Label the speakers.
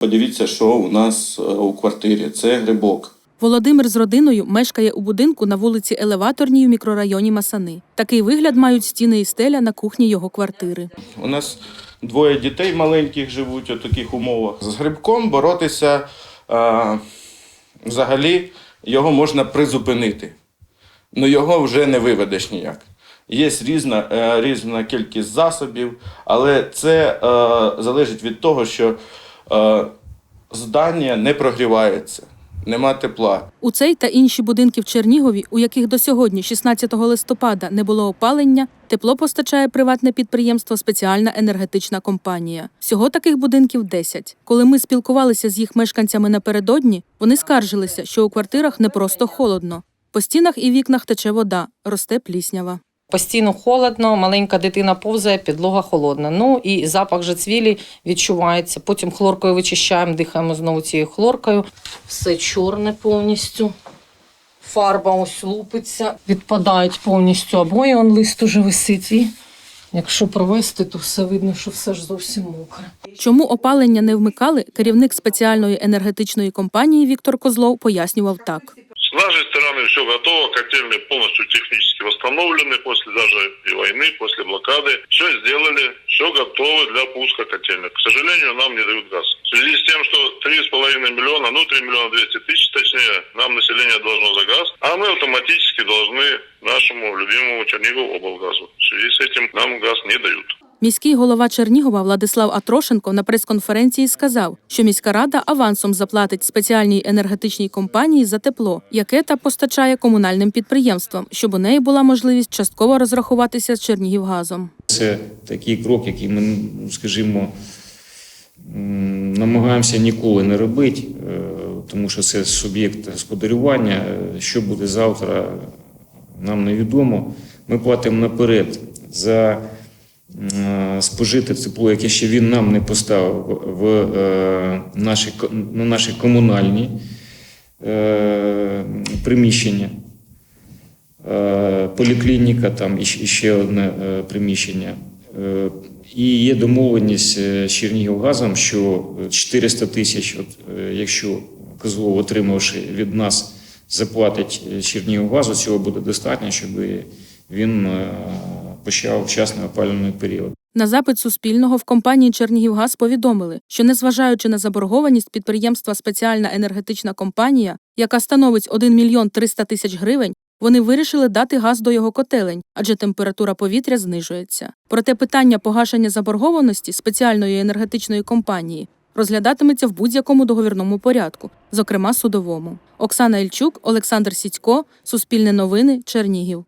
Speaker 1: Подивіться, що у нас е, у квартирі. Це грибок.
Speaker 2: Володимир з родиною мешкає у будинку на вулиці Елеваторній у мікрорайоні Масани. Такий вигляд мають стіни і стеля на кухні його квартири.
Speaker 1: У нас двоє дітей маленьких живуть у таких умовах. З грибком боротися е, взагалі його можна призупинити. Ну його вже не виведеш ніяк. Є різна, е, різна кількість засобів, але це е, залежить від того, що здання не прогрівається, нема тепла.
Speaker 2: У цей та інші будинки в Чернігові, у яких до сьогодні, 16 листопада, не було опалення, тепло постачає приватне підприємство Спеціальна енергетична компанія. Всього таких будинків 10. Коли ми спілкувалися з їх мешканцями напередодні, вони скаржилися, що у квартирах не просто холодно. По стінах і вікнах тече вода, росте пліснява.
Speaker 3: Постійно холодно, маленька дитина повзає, підлога холодна. Ну і запах же цвілі відчувається. Потім хлоркою вичищаємо, дихаємо знову цією хлоркою. Все чорне повністю. Фарба ось лупиться, відпадають повністю обої, он лист уже висить. І якщо провести, то все видно, що все ж зовсім мокре.
Speaker 2: Чому опалення не вмикали, керівник спеціальної енергетичної компанії Віктор Козлов пояснював так.
Speaker 4: С нашей стороны все готово, котельные полностью технически восстановлены после даже и войны, после блокады. Все сделали, все готово для пуска котельных. К сожалению, нам не дают газ. В связи с тем, что 3,5 миллиона, ну 3 миллиона 200 тысяч, точнее, нам население должно за газ, а мы автоматически должны нашему любимому Чернигову облгазу. В связи с этим нам газ не дают.
Speaker 2: Міський голова Чернігова Владислав Атрошенко на прес-конференції сказав, що міська рада авансом заплатить спеціальній енергетичній компанії за тепло, яке та постачає комунальним підприємствам, щоб у неї була можливість частково розрахуватися з Чернігівгазом.
Speaker 5: Це такий крок, який ми, ну, скажімо, намагаємося ніколи не робити, е, тому що це суб'єкт господарювання. Що буде завтра, нам невідомо. Ми платимо наперед за м, спожите тепло, яке ще він нам не поставив в е, наші, на наші комунальні е, приміщення. Е, поліклініка, там і ще- одне е, приміщення. Е, І є домовленість е, з Чернігівгазом, що 400 тисяч, е, якщо Козлов, отримавши від нас, заплатить е, Чернігівгазу, цього буде достатньо, щоб він е, почав вчасний опалювальний період.
Speaker 2: На запит Суспільного в компанії Чернігівгаз повідомили, що незважаючи на заборгованість підприємства спеціальна енергетична компанія, яка становить 1 мільйон 300 тисяч гривень, вони вирішили дати газ до його котелень, адже температура повітря знижується. Проте питання погашення заборгованості спеціальної енергетичної компанії розглядатиметься в будь-якому договірному порядку, зокрема судовому. Оксана Ільчук, Олександр Сідько, Суспільне новини, Чернігів.